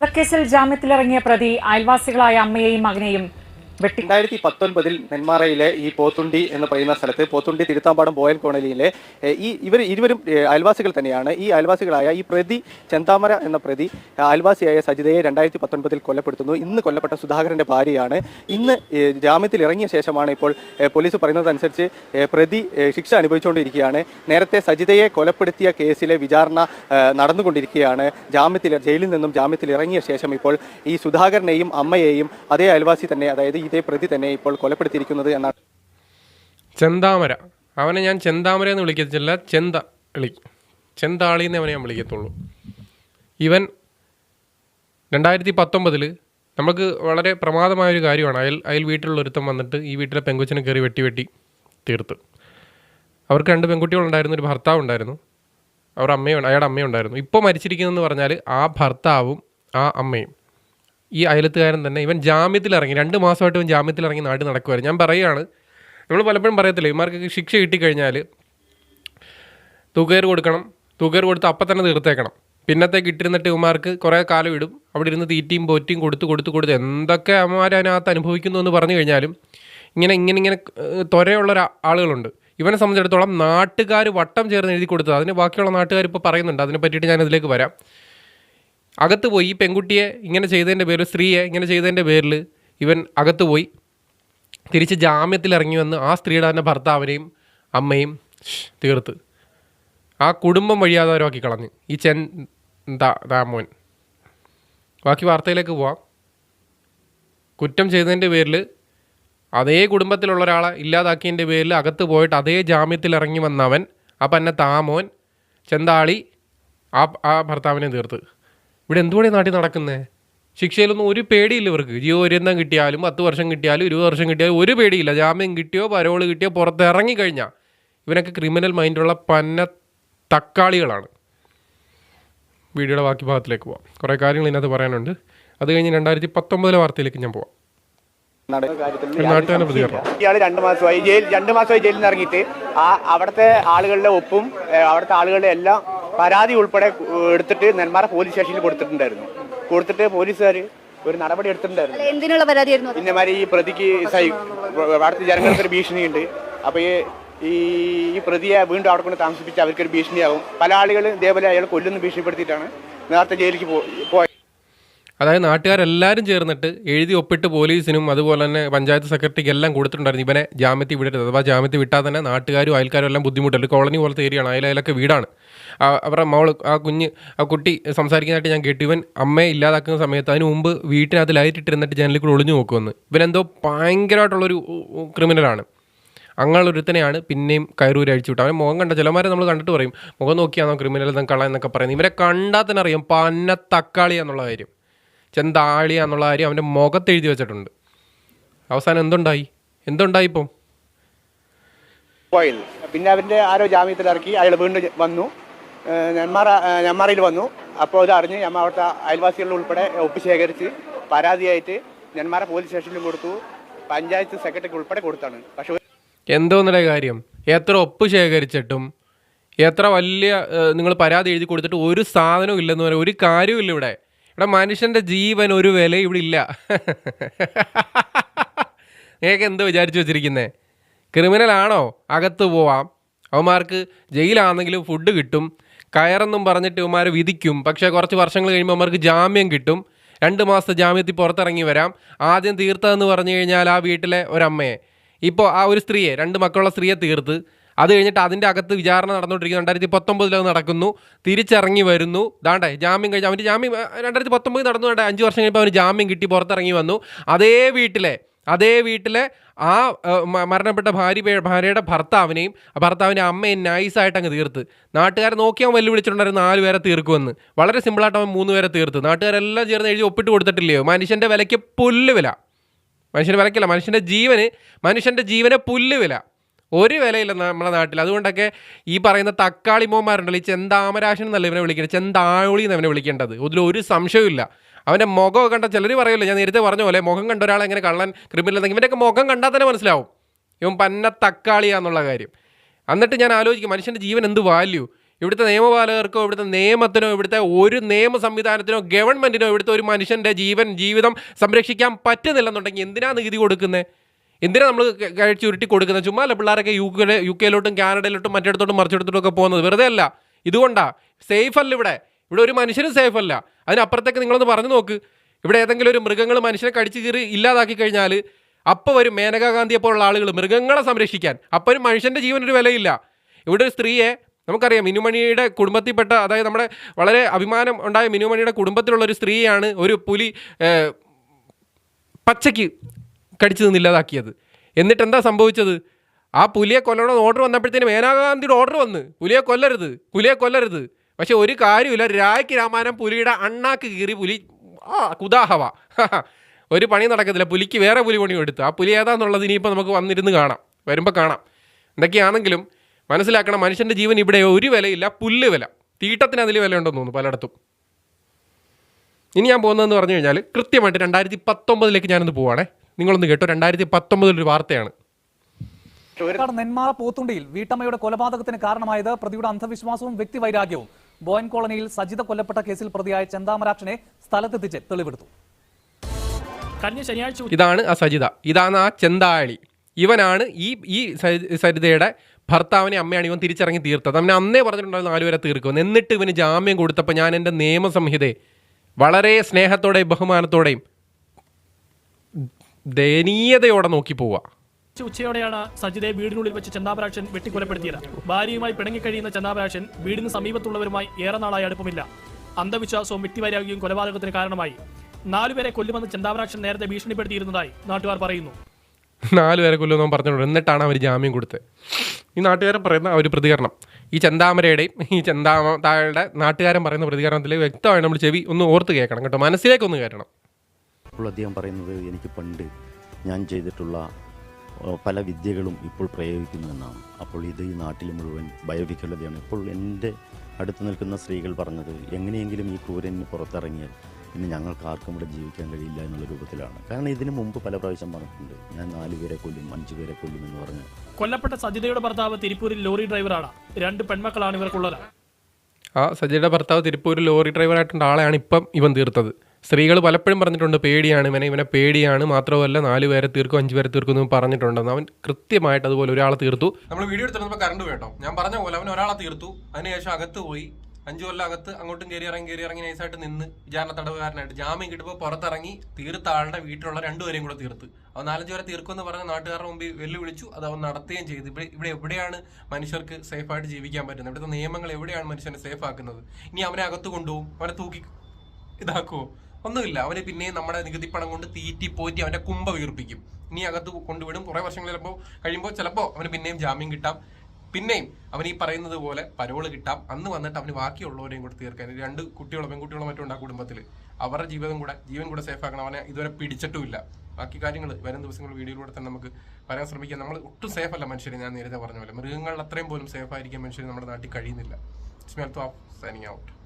വധക്കേസിൽ ജാമ്യത്തിലിറങ്ങിയ പ്രതി അയൽവാസികളായ അമ്മയെയും മകനെയും രണ്ടായിരത്തി പത്തൊൻപതിൽ നെന്മാറയിലെ ഈ പോത്തുണ്ടി എന്ന് പറയുന്ന സ്ഥലത്ത് പോത്തുണ്ടി തിരുത്താമ്പാടം ബോയൽ കോണലിയിലെ ഈ ഇവർ ഇരുവരും അയൽവാസികൾ തന്നെയാണ്. ഈ അയൽവാസികളായ ഈ പ്രതി ചെന്താമര എന്ന പ്രതി അയൽവാസിയായ സജിതയെ രണ്ടായിരത്തി പത്തൊൻപതിൽ കൊല്ലപ്പെടുത്തുന്നു. ഇന്ന് കൊല്ലപ്പെട്ട സുധാകരന്റെ ഭാര്യയാണ്. ഇന്ന് ജാമ്യത്തിൽ ഇറങ്ങിയ ശേഷമാണ് ഇപ്പോൾ പോലീസ് പറയുന്നതനുസരിച്ച് പ്രതി ശിക്ഷ അനുഭവിച്ചുകൊണ്ടിരിക്കുകയാണ്. നേരത്തെ സജിതയെ കൊലപ്പെടുത്തിയ കേസിലെ വിചാരണ നടന്നുകൊണ്ടിരിക്കുകയാണ്. ജാമ്യത്തിൽ ജയിലിൽ നിന്നും ജാമ്യത്തിൽ ഇറങ്ങിയ ശേഷം ഇപ്പോൾ ഈ സുധാകരനെയും അമ്മയെയും അതേ അയൽവാസി തന്നെ അതായത് ഇതേ പ്രതി തന്നെ ഇപ്പോൾ കൊലപ്പെടുത്തിയിരിക്കുന്നത് എന്നാണ്. ചെന്താമര. അവനെ ഞാൻ ചെന്താമര എന്ന് വിളിക്കത്തില്ല ചെന്ത വിളി ചെന്താളി എന്ന് അവനെ ഞാൻ വിളിക്കത്തുള്ളൂ. ഇവൻ രണ്ടായിരത്തി പത്തൊമ്പതിൽ നമുക്ക് വളരെ പ്രമാദമായ ഒരു കാര്യമാണ്. അയൽ അയൽ വീട്ടിലുള്ള ഒരുത്തം വന്നിട്ട് ഈ വീട്ടിലെ പെങ്കൊച്ചിനെ കയറി വെട്ടി വെട്ടി തീർത്ത്. അവർക്ക് രണ്ട് പെൺകുട്ടികളുണ്ടായിരുന്നു ഒരു ഭർത്താവ് ഉണ്ടായിരുന്നു. അവർ അമ്മയും അയാളുടെ അമ്മയുണ്ടായിരുന്നു. ഇപ്പോൾ മരിച്ചിരിക്കുന്നതെന്ന് പറഞ്ഞാൽ ആ ഭർത്താവും ആ അമ്മയും. ഈ അയലത്തുകാരൻ തന്നെ ഇവൻ ജാമ്യത്തിൽ ഇറങ്ങി രണ്ട് മാസമായിട്ട് ഇവൻ ജാമ്യത്തിൽ ഇറങ്ങി നാട് നടക്കുമായിരുന്നു ഞാൻ പറയുകയാണ് നമ്മൾ പലപ്പോഴും പറയത്തില്ല ഇവന്മാർക്ക് ശിക്ഷ കിട്ടിക്കഴിഞ്ഞാൽ തുകയർ കൊടുക്കണം തുകയർ കൊടുത്ത് അപ്പം തന്നെ തീർത്തേക്കണം. പിന്നത്തേക്ക് ഇട്ടിരുന്നിട്ട് ഇവന്മാർക്ക് കുറേ കാലം ഇടും അവിടെ ഇരുന്ന് തീറ്റയും പോറ്റിയും കൊടുത്ത് കൊടുത്ത് കൊടുത്ത് എന്തൊക്കെ അമ്മമാർ അനുഭവിക്കുന്നു എന്ന് പറഞ്ഞു കഴിഞ്ഞാലും ഇങ്ങനെ ഇങ്ങനെ ഇങ്ങനെ ത്വരയുള്ള ആളുകളുണ്ട്. ഇവനെ സംബന്ധിച്ചിടത്തോളം നാട്ടുകാർ വട്ടം ചേർന്ന് എഴുതി കൊടുത്തത് അതിന് ബാക്കിയുള്ള നാട്ടുകാർ ഇപ്പോൾ പറയുന്നുണ്ട് അതിനെ പറ്റിയിട്ട് ഞാൻ ഇതിലേക്ക് വരാം. അകത്ത് പോയി ഈ പെൺകുട്ടിയെ ഇങ്ങനെ ചെയ്തതിന്റെ പേരിൽ സ്ത്രീയെ ഇങ്ങനെ ചെയ്തതിന്റെ പേരിൽ ഇവൻ അകത്ത് പോയി. തിരിച്ച് ജാമ്യത്തിൽ ഇറങ്ങി വന്ന് ആ സ്ത്രീയുടെ തന്നെ ഭർത്താവിനെയും അമ്മയും തീർത്ത്. ആ കുടുംബം വഴിയാധാരമാക്കി കളഞ്ഞ്. ഈ ചെൻ ദാമോൻ. ബാക്കി വാർത്തയിലേക്ക് പോവാം. കുറ്റം ചെയ്തതിന്റെ പേരിൽ അതേ കുടുംബത്തിലുള്ള ഒരാളെ ഇല്ലാതാക്കിയതിന്റെ പേരിൽ അകത്ത് പോയിട്ട് അതേ ജാമ്യത്തിൽ ഇറങ്ങി വന്നവൻ അപ്പം എന്നെ താമോൻ ചെന്താളി ആ ആ ഭർത്താവിനെ തീർത്ത്. ഇവിടെ എന്തുകൂടെ നാട്ടിൽ നടക്കുന്നേ? ശിക്ഷയിലൊന്നും ഒരു പേടിയില്ല ഇവർക്ക്. ജീവപര്യന്തം കിട്ടിയാലും പത്ത് വർഷം കിട്ടിയാലും ഇരുപത് വർഷം കിട്ടിയാലും ഒരു പേടിയില്ല. ജാമ്യം കിട്ടിയോ പരോൾ കിട്ടിയോ പുറത്ത് ഇറങ്ങിക്കഴിഞ്ഞാൽ ഇവനൊക്കെ ക്രിമിനൽ മൈൻഡുള്ള പന്ന തക്കാളികളാണ്. വീഡിയോയുടെ ബാക്കി ഭാഗത്തിലേക്ക് പോവാം. കുറേ കാര്യങ്ങൾ ഇതിനകത്ത് പറയാനുണ്ട്. അത് കഴിഞ്ഞ് രണ്ടായിരത്തി പത്തൊമ്പതിലെ വാർത്തയിലേക്ക് ഞാൻ പോവാം. ഇയാൾ രണ്ട് മാസമായി ജയിൽ രണ്ട് മാസമായി ജയിലിൽ നിന്ന് ഇറങ്ങിയിട്ട് ആ അവിടുത്തെ ആളുകളുടെ ഒപ്പും അവിടുത്തെ ആളുകളുടെ എല്ലാം പരാതി ഉൾപ്പെടെ എടുത്തിട്ട് നെന്മാറ പോലീസ് സ്റ്റേഷനിൽ കൊടുത്തിട്ടുണ്ടായിരുന്നു. കൊടുത്തിട്ട് പോലീസുകാർ ഒരു നടപടി എടുത്തിട്ടുണ്ടായിരുന്നു. ഇന്ന എന്തിനുള്ള പരാതിയായിരുന്നു? ഇന്നമാതിരി ഈ പ്രതിക്ക് അവിടുത്തെ ജനങ്ങൾക്ക് ഒരു ഭീഷണിയുണ്ട്. അപ്പോൾ ഈ ഈ ഈ പ്രതിയെ വീണ്ടും അവിടെ കൊണ്ട് താമസിപ്പിച്ച് അവർക്കൊരു ഭീഷണിയാകും. പല ആളുകളും ഇതേപോലെ അയാൾ കൊല്ലുന്ന ഭീഷണിപ്പെടുത്തിയിട്ടാണ് നേരത്തെ ജയിലിലേക്ക് പോ പോയത്. അതായത് നാട്ടുകാരെല്ലാവരും ചേർന്നിട്ട് എഴുതി ഒപ്പിട്ട് പോലീസിനും അതുപോലെ തന്നെ പഞ്ചായത്ത് സെക്രട്ടറിക്ക് എല്ലാം കൊടുത്തിട്ടുണ്ടായിരുന്നു. ഇവനെ ജാമ്യത്തിൽ വിടരുത്. അഥവാ ജാമ്യത്തിൽ വിട്ടാൽ തന്നെ നാട്ടുകാരും അയൽക്കാരും എല്ലാം ബുദ്ധിമുട്ടുണ്ട് കോളനി പോലത്തെ ഏരിയയാണ്. അയലയിലൊക്കെ വീടാണ്. അവരുടെ മോൾ ആ കുഞ്ഞ് ആ കുട്ടി സംസാരിക്കുന്നതായിട്ട് ഞാൻ കേട്ടു. ഇവൻ അമ്മയെ ഇല്ലാതാക്കുന്ന സമയത്ത് അതിന് മുമ്പ് വീട്ടിനകത്ത് ലൈറ്റ് ഇട്ടിരുന്നിട്ട് ജനലിൽ കൂടെ ഒളിഞ്ഞു നോക്കുമെന്ന് ഇവനെന്തോ ഭയങ്കരമായിട്ടുള്ളൊരു ക്രിമിനലാണ്. അങ്ങനെയുള്ളൊരുത്തനെയാണ് പിന്നെയും കയറൂര് അഴിച്ചു വിട്ടു അവൻ മുഖം കണ്ട ചിലമാരെ നമ്മൾ കണ്ടിട്ട് പറയും. മുഖം നോക്കിയാണോ ക്രിമിനൽ കള്ള എന്നൊക്കെ പറയുന്നത്. ഇവരെ കണ്ടാൽ തന്നെ അറിയാം പന്ന തക്കാളി എന്നുള്ള കാര്യം. ചെന്താളി എന്നുള്ള കാര്യം അവന്റെ മുഖത്ത് എഴുതി വെച്ചിട്ടുണ്ട്. അവസാനം എന്തുണ്ടായി? എന്തുണ്ടായി ഇപ്പം? പിന്നെ അവന്റെ ആരോ ജാമ്യത്തിൽ ഇറക്കി അയാൾ വീണ്ടും വന്നു. നെന്മാറ നെന്മാറയിൽ വന്നു. അപ്പോൾ ഇത് അറിഞ്ഞ് ഞമ്മ അവിടുത്തെ അയൽവാസികൾ ഉൾപ്പെടെ ഒപ്പ് ശേഖരിച്ച് പരാതിയായിട്ട് നെന്മാറ പോലീസ് സ്റ്റേഷനിലും കൊടുത്തു. പഞ്ചായത്ത് സെക്രട്ടറിക്ക് ഉൾപ്പെടെ കൊടുത്താണ്. പക്ഷേ എന്തോന്നിടെ കാര്യം? എത്ര ഒപ്പ് ശേഖരിച്ചിട്ടും എത്ര വലിയ നിങ്ങൾ പരാതി എഴുതി കൊടുത്തിട്ട് ഒരു സാധനവും ഇല്ലെന്ന് പറയാം ഒരു കാര്യവും ഇല്ല ഇവിടെ. ഇവിടെ മനുഷ്യന്റെ ജീവൻ ഒരു വില ഇവിടെ ഇല്ല. നിങ്ങൾക്ക് എന്ത് വിചാരിച്ചു വെച്ചിരിക്കുന്നേ? ക്രിമിനൽ ആണോ? അകത്ത് പോവാം. അവന്മാർക്ക് ജയിലാണെങ്കിലും ഫുഡ് കിട്ടും. കയറെന്നും പറഞ്ഞിട്ട് ഇവന്മാർ വിധിക്കും. പക്ഷേ കുറച്ച് വർഷങ്ങൾ കഴിയുമ്പോൾ അവന്മാർക്ക് ജാമ്യം കിട്ടും. രണ്ട് മാസത്തെ ജാമ്യത്തിൽ പുറത്തിറങ്ങി വരാം. ആദ്യം തീർത്തതെന്ന് പറഞ്ഞു കഴിഞ്ഞാൽ ആ വീട്ടിലെ ഒരമ്മയെ. ഇപ്പോൾ ആ ഒരു സ്ത്രീയെ രണ്ട് മക്കളുള്ള സ്ത്രീയെ തീർത്ത്. അത് കഴിഞ്ഞിട്ട് അതിന്റെ അകത്ത് വിചാരണ നടന്നുകൊണ്ടിരിക്കുന്നു രണ്ടായിരത്തി പത്തൊമ്പതിൽ അത് നടക്കുന്നു. തിരിച്ചിറങ്ങി വരുന്നു. ദാണ്ടേ ജാമ്യം കഴിഞ്ഞ് അവന്റെ ജാമ്യം രണ്ടായിരത്തി പത്തൊമ്പത് നടന്നു. വേണ്ട അഞ്ച് വർഷം കഴിയുമ്പോൾ അവന് ജാമ്യം കിട്ടി പുറത്തിറങ്ങി വന്നു. അതേ വീട്ടിലെ അതേ വീട്ടിലെ ആ മരണപ്പെട്ട ഭാര്യ ഭാര്യയുടെ ഭർത്താവിനെയും ഭർത്താവിന്റെ അമ്മയും നൈസായിട്ട് അങ്ങ് തീർത്ത്. നാട്ടുകാരെ നോക്കി അവൻ വെല്ലുവിളിച്ചിട്ടുണ്ടായിരുന്നു നാല് പേരെ തീർക്കുമെന്ന്. വളരെ സിമ്പിളായിട്ട് അവൻ മൂന്ന് പേരെ തീർത്ത്. നാട്ടുകാരെല്ലാം ചേർന്ന് എഴുതി ഒപ്പിട്ട് കൊടുത്തിട്ടില്ലയോ? മനുഷ്യന്റെ വിലയ്ക്ക് പുല്ല് വില. മനുഷ്യന്റെ വിലക്കല്ല മനുഷ്യന്റെ ജീവന് മനുഷ്യന്റെ ജീവന് പുല്ല് വില. ഒരു വിലയില്ല നമ്മളെ നാട്ടിൽ. അതുകൊണ്ടൊക്കെ ഈ പറയുന്ന തക്കാളി മോമാരുണ്ടല്ലോ ഈ ചെന്താമരാശൻ എന്നല്ല ഇവനെ വിളിക്കുന്നത് ചെന്താഴി എന്ന് അവനെ വിളിക്കേണ്ടത്. ഇതിലൊരു സംശയവും അവന്റെ മുഖം കണ്ട ചിലർ പറയുമല്ലോ ഞാൻ നേരത്തെ പറഞ്ഞ പോലെ മുഖം കണ്ട ഒരാളെ എങ്ങനെ കള്ളൻ ക്രിമിനൽ എന്നെങ്കിൽ ഇവന്റെയൊക്കെ മുഖം കണ്ടാൽ തന്നെ മനസ്സിലാവും. ഇവൻ പന്ന തക്കാളിയാന്നുള്ള കാര്യം. എന്നിട്ട് ഞാൻ ആലോചിക്കും മനുഷ്യന്റെ ജീവൻ എന്ത് വാല്യൂ ഇവിടുത്തെ നിയമപാലകർക്കോ ഇവിടുത്തെ നിയമത്തിനോ ഇവിടുത്തെ ഒരു നിയമ സംവിധാനത്തിനോ ഗവൺമെന്റിനോ ഇവിടുത്തെ ഒരു മനുഷ്യന്റെ ജീവൻ ജീവിതം സംരക്ഷിക്കാൻ പറ്റുന്നില്ലെന്നുണ്ടെങ്കിൽ എന്തിനാണ് നികുതി കൊടുക്കുന്നത് എന്തിനാ നമ്മൾ കഴിച്ച് ഉരുട്ടി കൊടുക്കുന്നത്? ചുമ്മാ അല്ല പിള്ളേരൊക്കെ യു കെ യു കെയിലോട്ടും കാനഡയിലോട്ടും മറ്റിടത്തോട്ടും മറിച്ചിടത്തോട്ടും ഒക്കെ പോകുന്നത്. വെറുതെ അല്ല. ഇതുകൊണ്ടാ. സേഫ് അല്ല ഇവിടെ. ഇവിടെ ഒരു മനുഷ്യനും സേഫ് അല്ല. അതിനപ്പുറത്തേക്ക് നിങ്ങളൊന്ന് പറഞ്ഞു നോക്ക്. ഇവിടെ ഏതെങ്കിലും ഒരു മൃഗങ്ങൾ മനുഷ്യനെ കടിച്ച് കീറി ഇല്ലാതാക്കി കഴിഞ്ഞാൽ അപ്പോൾ വരും മേനകാ ഗാന്ധിയെ പോലുള്ള ആളുകൾ മൃഗങ്ങളെ സംരക്ഷിക്കാൻ. അപ്പോൾ ഒരു മനുഷ്യന്റെ ജീവനൊരു വിലയില്ല. ഇവിടെ ഒരു സ്ത്രീയെ നമുക്കറിയാം മിനുമണിയുടെ കുടുംബത്തിൽപ്പെട്ട അതായത് നമ്മുടെ വളരെ അഭിമാനം ഉണ്ടായ മിനുമണിയുടെ കുടുംബത്തിലുള്ള ഒരു സ്ത്രീയാണ് ഒരു പുലി പച്ചയ്ക്ക് കടിച്ചു നിന്നില്ലാതാക്കിയത് എന്നിട്ട് എന്താ സംഭവിച്ചത്? ആ പുലിയെ കൊല്ലണമെന്ന് ഓർഡർ വന്നപ്പോഴത്തേന് മേനാഗാന്ധിയുടെ ഓർഡർ വന്ന്. പുലിയെ കൊല്ലരുത് പുലിയെ കൊല്ലരുത്. പക്ഷെ ഒരു കാര്യമില്ല രായ്ക്ക് രാമായണം പുലിയുടെ അണ്ണാക്ക് കീറി പുലി ആ കുതാഹവ ഒരു പണി നടക്കത്തില്ല. പുലിക്ക് വേറെ പുലി പണി എടുത്തു. ആ പുലി ഏതാന്നുള്ളത് ഇനിയിപ്പോൾ നമുക്ക് വന്നിരുന്ന് കാണാം. വരുമ്പോൾ കാണാം. എന്തൊക്കെയാണെങ്കിലും മനസ്സിലാക്കണം മനുഷ്യന്റെ ജീവൻ ഇവിടെ ഒരു വിലയില്ല. പുല്ല് വില. തീട്ടത്തിന് അതിൽ വില ഉണ്ടെന്ന് തോന്നുന്നു പലയിടത്തും. ഇനി ഞാൻ പോകുന്നതെന്ന് പറഞ്ഞു കഴിഞ്ഞാൽ കൃത്യമായിട്ട് രണ്ടായിരത്തി പത്തൊമ്പതിലേക്ക് ഞാനൊന്ന് പോവാണേ. നിങ്ങളൊന്ന് കേട്ടോ. രണ്ടായിരത്തി പത്തൊമ്പതിലൊരു വാർത്തയാണ്. പാലക്കാട് നെന്മാറ പോത്തുണ്ടിയിൽ വീട്ടമ്മയുടെ കൊലപാതകത്തിന് കാരണമായത് പ്രതിയുടെ അന്ധവിശ്വാസവും വ്യക്തിവൈരാഗ്യവും. ബോയൻ കോളനിയിൽ സജിത കൊല്ലപ്പെട്ട കേസിൽ പ്രതിയായ ചെന്താമരാക്ഷനെ സ്ഥലത്തെത്തിച്ച് തെളിവെടുത്തു. കഴിഞ്ഞ ശനിയാഴ്ച ഇതാണ് ആ സജിത. ഇതാണ് ആ ചെന്താളി ഇവനാണ് ഈ ഈ സരി- സരിതയുടെ ഭർത്താവിനെ അമ്മയാണ് ഇവൻ തിരിച്ചിറങ്ങി തീർത്തത്. അവനെ അന്നേ പറഞ്ഞിട്ടുണ്ടായിരുന്നു നാലുപേരെ തീർക്കും എന്നിട്ട് ഇവന് ജാമ്യം കൊടുത്തപ്പോൾ ഞാൻ എന്റെ നിയമസംഹിതയെ വളരെ സ്നേഹത്തോടെയും ബഹുമാനത്തോടെയും ദയനീയതയോടെ നോക്കി പോവുക. ഉച്ചയോടെയാണ് സജിതയെ വീടിനുള്ളിൽ വെച്ച് ചന്ദാപരാക്ഷൻ വെട്ടിക്കൊലപ്പെടുത്തിയത്. ഭാര്യയുമായി പിണങ്ങിക്കഴിയുന്ന ചന്ദാപരാക്ഷൻ വീടിന് സമീപത്തുള്ളവരുമായി ഏറെ നാളായി അടുപ്പമില്ല. അന്ധവിശ്വാസവും വ്യക്തിവൈരാഗ്യവും കൊലപാതകത്തിന് കാരണമായി. നാലുപേരെ കൊല്ലുമെന്ന് ചന്ദാപരാക്ഷൻ നേരത്തെ ഭീഷണിപ്പെടുത്തിയിരുന്നതായി നാട്ടുകാർ പറയുന്നു. നാലുപേരെ കൊല്ലുമെന്ന് പറഞ്ഞിട്ടുണ്ട്. എന്നിട്ടാണ് അവർ ജാമ്യം കൊടുത്തത്. ഈ നാട്ടുകാരൻ പറയുന്ന ഒരു പ്രതികരണം. ഈ ചെന്താമരയുടെയും ഈ ചെന്താമ താഴെ നാട്ടുകാരൻ പറയുന്ന പ്രതികരണത്തിൽ വ്യക്തമായി നമ്മൾ ചെവി ഒന്ന് ഓർത്ത് കേൾക്കണം കേട്ടോ. മനസ്സിലേക്കൊന്ന് കയറണം അപ്പോൾ അദ്ദേഹം പറയുന്നത് എനിക്ക് പണ്ട് ഞാൻ ചെയ്തിട്ടുള്ള പല വിദ്യകളും ഇപ്പോൾ പ്രയോഗിക്കുന്നു എന്നാണ് അപ്പോൾ ഇത് ഈ നാട്ടിൽ മുഴുവൻ ഭയവിക്കുള്ളതാണ് ഇപ്പോൾ എന്റെ അടുത്ത് നിൽക്കുന്ന സ്ത്രീകൾ പറഞ്ഞത് എങ്ങനെയെങ്കിലും ഈ ക്രൂരന് പുറത്തിറങ്ങിയാൽ പിന്നെ ഞങ്ങൾക്ക് ആർക്കും ഇവിടെ ജീവിക്കാൻ കഴിയില്ല എന്നുള്ള രൂപത്തിലാണ്. കാരണം ഇതിനു മുമ്പ് പല പ്രാവശ്യം പറഞ്ഞിട്ടുണ്ട്. ഞാൻ നാല് പേരെ കൊല്ലും അഞ്ചു പേരെ കൊല്ലും എന്ന് പറഞ്ഞു. കൊല്ലപ്പെട്ട സജിതയുടെ ഭർത്താവ് തിരുപ്പൂരിൽ ലോറി ഡ്രൈവറാണ്. രണ്ട് പെൺമക്കളാണ് ഇവർക്കുള്ളത്. ആ സജിയുടെ ഭർത്താവ് തിരുപ്പൂരിൽ ലോറി ഡ്രൈവറായിട്ടുള്ള ആളെയാണ് ഇപ്പം ഇവൻ തീർത്തത്. സ്ത്രീകൾ പലപ്പോഴും പറഞ്ഞിട്ടുണ്ട് പേടിയാണ് ഇവനെ ഇവനെ പേടിയാണ് മാത്രമല്ല നാല് പേരെ തീർക്കും അഞ്ച് പേരെ തീർക്കും എന്ന് പറഞ്ഞിട്ടുണ്ടെന്ന്. അവൻ കൃത്യമായിട്ട് അതുപോലെ ഒരാളെ തീർത്തു. നമ്മൾ വീഡിയോ എടുത്തിരുന്നപ്പോൾ കറണ്ട് വേട്ടോ ഞാൻ പറഞ്ഞ പോലെ അവൻ ഒരാളെ തീർത്തു. അതിനുശേഷം അകത്ത് പോയി. അഞ്ചു കൊല്ലം അകത്ത് അങ്ങോട്ടും കയറി ഇറങ്ങി കയറി ഇറങ്ങി നൈസായിട്ട് നിന്ന് വിചാരണ തടവുകാരനായിട്ട് ജാമ്യം കിട്ടുമ്പോൾ പുറത്തിറങ്ങി തീർത്ത ആളുടെ വീട്ടിലുള്ള രണ്ടുപേരെയും കൂടെ തീർത്ത്. അവൻ നാലഞ്ച് പേരെ തീർക്കുമെന്ന് പറഞ്ഞ നാട്ടുകാരുടെ മുമ്പിൽ വെല്ലുവിളിച്ചു. അത് അവൻ നടത്തുകയും ചെയ്തു. ഇവിടെ ഇവിടെ എവിടെയാണ് മനുഷ്യർക്ക് സേഫായിട്ട് ജീവിക്കാൻ പറ്റുന്നത്? ഇവിടുത്തെ നിയമങ്ങൾ എവിടെയാണ് മനുഷ്യനെ സേഫ് ആക്കുന്നത്? ഇനി അവനെ അകത്ത് കൊണ്ടുപോകും. അവനെ തൂക്കി ഇതാക്കുമോ ഒന്നുമില്ല. അവന് പിന്നെയും നമ്മുടെ നികുതി പണം കൊണ്ട് തീറ്റി പോറ്റി അവന്റെ കുമ്പ വീർപ്പിക്കും. ഇനി അകത്ത് കൊണ്ടുവിടും. കുറെ വർഷങ്ങൾ ചിലപ്പോൾ കഴിയുമ്പോൾ ചിലപ്പോൾ അവന് പിന്നെയും ജാമ്യം കിട്ടാം. പിന്നെയും അവൻ ഈ പറയുന്നത് പോലെ പരോൾ കിട്ടാം. അന്ന് വന്നിട്ട് അവന് ബാക്കിയുള്ളവരെയും കൂടെ തീർക്കാൻ. രണ്ട് കുട്ടികളോ പെൺകുട്ടികളോ മറ്റും ഉണ്ട് ആ കുടുംബത്തിൽ അവരുടെ ജീവിതം കൂടെ ജീവൻ കൂടെ സേഫ് ആക്കണം. അവനെ ഇതുവരെ പിടിച്ചിട്ടുമില്ല. ബാക്കി കാര്യങ്ങൾ വരും ദിവസങ്ങൾ വീഡിയോയിലൂടെ തന്നെ നമുക്ക് പറയാൻ ശ്രമിക്കാം. നമ്മൾ ഒട്ടും സേഫ് അല്ല മനുഷ്യരെ. ഞാൻ നേരത്തെ പറഞ്ഞ പോലെ. മൃഗങ്ങളിൽ അത്രയും പോലും സേഫ് ആയിരിക്കാൻ മനുഷ്യർ നമ്മുടെ നാട്ടിൽ കഴിയുന്നില്ല. സ്മെൽത്ത് ഓഫ് സൈനിങ് ഔട്ട്